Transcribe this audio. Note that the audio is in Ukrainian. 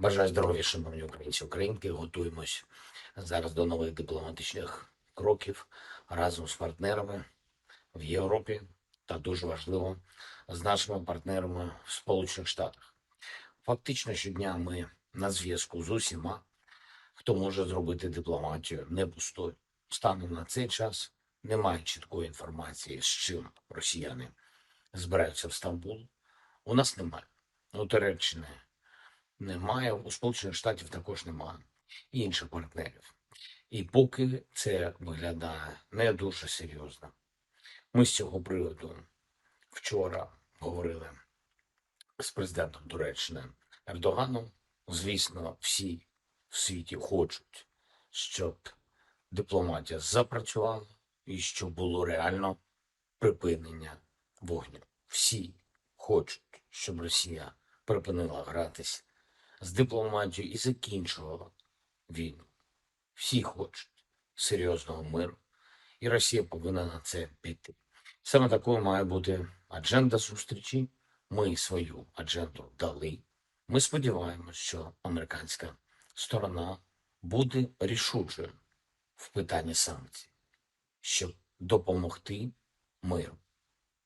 Бажаю здоров'я, шановні українці, українки. Готуємось зараз до нових дипломатичних кроків разом з партнерами в Європі та дуже важливо з нашими партнерами в Сполучених Штатах. Фактично щодня ми на зв'язку з усіма, хто може зробити дипломатію не пустою. Станом на цей час немає чіткої інформації, з чим росіяни збираються в Стамбул. У нас немає. У Туреччини немає, у Сполучених Штатів також немає інших партнерів. І поки це виглядає не дуже серйозно. Ми з цього приводу вчора говорили з президентом Туреччини Ердоганом. Звісно, всі в світі хочуть, щоб дипломатія запрацювала і щоб було реально припинення вогню. Всі хочуть, щоб Росія припинила гратись з дипломатією і закінчувала війну. Всі хочуть серйозного миру, і Росія повинна на це піти. Саме такою має бути адженда зустрічі. Ми свою адженду дали. Ми сподіваємося, що американська сторона буде рішучою в питанні санкцій, щоб допомогти миру.